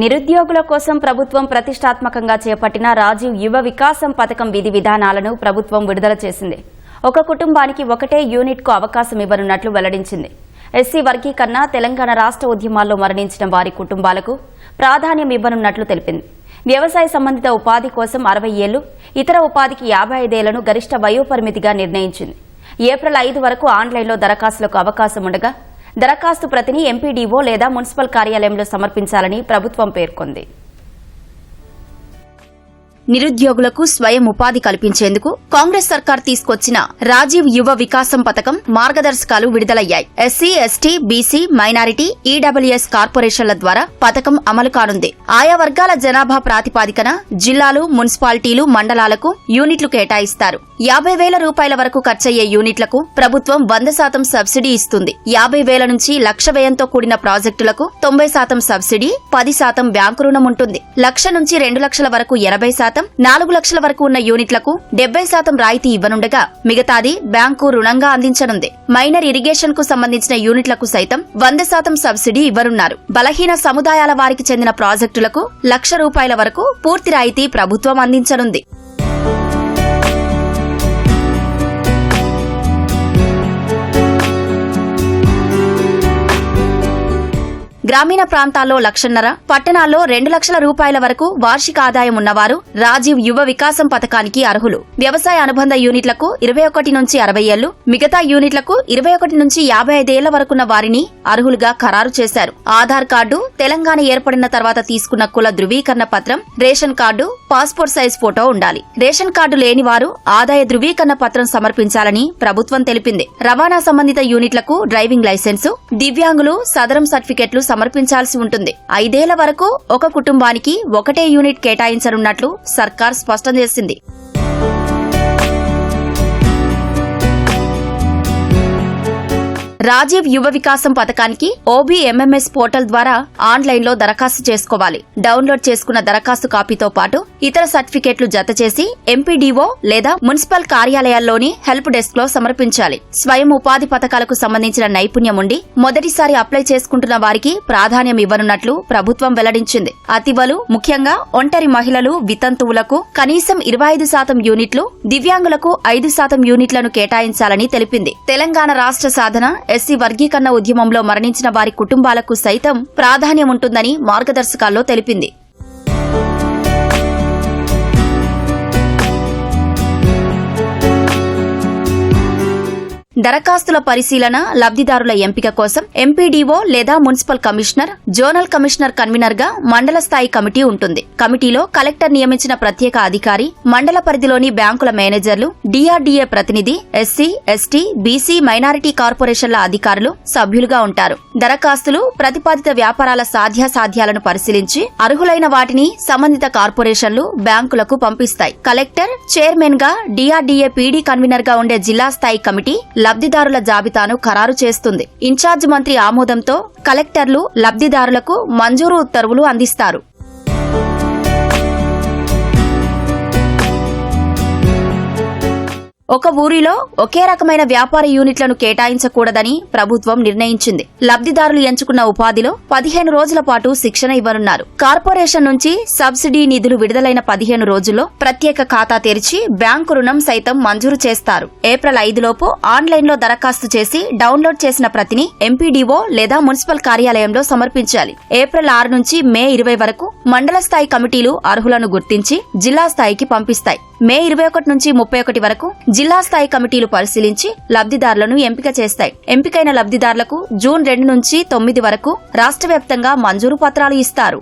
నిరుద్యోగుల కోసం ప్రభుత్వం ప్రతిష్టాత్మకంగా చేపట్టిన రాజీవ్ యువ వికాసం పథకం విధి విధానాలను ప్రభుత్వం విడుదల చేసింది. ఒక కుటుంబానికి ఒకటే యూనిట్కు అవకాశం ఇవ్వనున్నట్లు వెల్లడించింది. ఎస్సీ వర్గీకరణ తెలంగాణ రాష్ట్ర ఉద్యమాల్లో మరణించిన వారి కుటుంబాలకు ప్రాధాన్యం ఇవ్వనున్నట్లు తెలిపింది. వ్యవసాయ సంబంధిత ఉపాధి కోసం అరవై ఏళ్ళు ఇతర ఉపాధికి యాభై ఐదేళ్ళను గరిష్ట వయోపరిమితిగా నిర్ణయించింది. ఏప్రిల్ ఐదు వరకు ఆన్లైన్లో దరఖాస్తులకు అవకాశం ఉండగా దరఖాస్తు ప్రతిని ఎంపీడీఓ లేదా మున్సిపల్ కార్యాలయంలో సమర్పించాలని ప్రభుత్వం పేర్కొంది. నిరుద్యోగులకు స్వయం ఉపాధి కల్పించేందుకు కాంగ్రెస్ సర్కార్ తీసుకొచ్చిన రాజీవ్ యువ వికాసం పథకం మార్గదర్శకాలు విడుదలయ్యాయి. SC ST BC minority EWS కార్పొరేషన్ల ద్వారా పథకం అమలు కానుంది. ఆయా వర్గాల జనాభా ప్రాతిపాదికన జిల్లాలు మున్సిపాలిటీలు మండలాలకు యూనిట్లు కేటాయిస్తారు. యాభై వేల రూపాయల వరకు ఖర్చయ్యే యూనిట్లకు ప్రభుత్వం వంద శాతం సబ్సిడీ ఇస్తుంది. యాభై వేల నుంచి లక్ష వ్యయంతో కూడిన ప్రాజెక్టులకు తొంభై శాతం సబ్సిడీ పది శాతం బ్యాంకు రుణం ఉంటుంది. లక్ష నుంచి రెండు లక్షల వరకు ఎనభై శాతం నాలుగు లక్షల వరకు ఉన్న యూనిట్లకు డెబ్బై శాతం రాయితీ ఇవ్వనుండగా మిగతాది బ్యాంకు రుణంగా అందించనుంది. మైనర్ ఇరిగేషన్కు సంబంధించిన యూనిట్లకు సైతం వంద శాతం సబ్సిడీ ఇవ్వనున్నారు. బలహీన సముదాయాల వారికి చెందిన ప్రాజెక్టులకు లక్ష రూపాయల వరకు పూర్తి రాయితీ ప్రభుత్వం అందించనుంది. గ్రామీణ ప్రాంతాల్లో లక్షన్నర పట్టణాల్లో రెండు లక్షల రూపాయల వరకు వార్షిక ఆదాయం ఉన్నవారు రాజీవ్ యువ వికాసం పథకానికి అర్హులు. వ్యవసాయ అనుబంధ యూనిట్లకు ఇరవై ఒకటి నుంచి అరవై ఏళ్ళు మిగతా యూనిట్లకు ఇరవై ఒకటి నుంచి యాభై ఐదేళ్ళ వరకున్న వారిని అర్హులుగా ఖరారు చేశారు. ఆధార్ కార్డు తెలంగాణ ఏర్పడిన తర్వాత తీసుకున్న కుల ధృవీకరణ పత్రం ration card passport size photo ఉండాలి. రేషన్ కార్డు లేని వారు ఆదాయ ధృవీకరణ పత్రం సమర్పించాలని ప్రభుత్వం తెలిపింది. రవాణా సంబంధిత యూనిట్లకు డ్రైవింగ్ లైసెన్సు దివ్యాంగులు సదరం సర్టిఫికెట్లు సమర్పించాల్సి ఉంటుంది. ఐదేళ్ళ వరకు ఒక కుటుంబానికి ఒకటే యూనిట్ కేటాయించనున్నట్లు సర్కార్ స్పష్టం చేసింది. రాజీవ్ యువ వికాసం పథకానికి ఓబీఎంఎంఎస్ పోర్టల్ ద్వారా ఆన్లైన్లో దరఖాస్తు చేసుకోవాలి. డౌన్లోడ్ చేసుకున్న దరఖాస్తు కాపీతో పాటు ఇతర సర్టిఫికెట్లు జత చేసి ఎంపీడీఓ లేదా మున్సిపల్ కార్యాలయాల్లోని హెల్ప్ డెస్క్లో సమర్పించాలి. స్వయం ఉపాధి పథకాలకు సంబంధించిన నైపుణ్యం ఉండి మొదటిసారి అప్లై చేసుకుంటున్న వారికి ప్రాధాన్యం ఇవ్వనున్నట్లు ప్రభుత్వం వెల్లడించింది. అతివలు ముఖ్యంగా ఒంటరి మహిళలు వితంతువులకు కనీసం ఇరవై ఐదు శాతం యూనిట్లు దివ్యాంగులకు ఐదు శాతం యూనిట్లను కేటాయించాలని తెలిపింది. తెలంగాణ రాష్ట్ర సాధన ఎస్సీ వర్గీకరణ ఉద్యమంలో మరణించిన వారి కుటుంబాలకు సైతం ప్రాధాన్యం ఉంటుందని మార్గదర్శకాల్లో తెలిపింది. దరఖాస్తుల పరిశీలన లబ్దిదారుల ఎంపిక కోసం ఎంపీడీఓ లేదా మున్సిపల్ కమిషనర్ జోనల్ కమిషనర్ కన్వీనర్గా మండల స్థాయి కమిటీ ఉంటుంది. కమిటీలో కలెక్టర్ నియమించిన ప్రత్యేక అధికారి మండల పరిధిలోని బ్యాంకుల మేనేజర్లు డిఆర్డీఏ ప్రతినిధి ఎస్సీ ఎస్టీ బీసీ మైనారిటీ కార్పొరేషన్ల అధికారులు సభ్యులుగా ఉంటారు. దరఖాస్తులు ప్రతిపాదిత వ్యాపారాల సాధ్యాసాధ్యాలను పరిశీలించి అర్హులైన వాటిని సంబంధిత కార్పొరేషన్లు బ్యాంకులకు పంపిస్తాయి. కలెక్టర్ చైర్మన్గా డిఆర్డీఏ పీడీ కన్వీనర్గా ఉండే జిల్లా స్థాయి కమిటీ లబ్దిదారుల జాబితాను ఖరారు చేస్తుంది. ఇన్ఛార్జ్ మంత్రి ఆమోదంతో కలెక్టర్లు లబ్దిదారులకు మంజూరు ఉత్తర్వులు అందిస్తారు. ఒక ఊరిలో ఒకే రకమైన వ్యాపార యూనిట్లను కేటాయించకూడదని ప్రభుత్వం నిర్ణయించింది. లబ్దిదారులు ఎంచుకున్న ఉపాధిలో పదిహేను రోజుల పాటు శిక్షణ ఇవ్వనున్నారు. కార్పొరేషన్ నుంచి సబ్సిడీ నిధులు విడుదలైన పదిహేను రోజుల్లో ప్రత్యేక ఖాతా తెరిచి బ్యాంకు రుణం సైతం మంజూరు చేస్తారు. ఏప్రిల్ ఐదులోపు ఆన్లైన్లో దరఖాస్తు చేసి డౌన్లోడ్ చేసిన ప్రతిని ఎంపీడీఓ లేదా మున్సిపల్ కార్యాలయంలో సమర్పించాలి. ఏప్రిల్ ఆరు నుంచి మే ఇరవై వరకు మండల స్థాయి కమిటీలు అర్హులను గుర్తించి జిల్లా స్థాయికి పంపిస్తాయి. మే ఇరవై ఒకటి నుంచి ముప్పై ఒకటి వరకు జిల్లా స్థాయి కమిటీలు పరిశీలించి లబ్దిదారులను ఎంపిక చేస్తాయి. ఎంపికైన లబ్దిదారులకు జూన్ రెండు నుంచి తొమ్మిది వరకు రాష్ట్ర వ్యాప్తంగా మంజూరు పత్రాలు ఇస్తారు.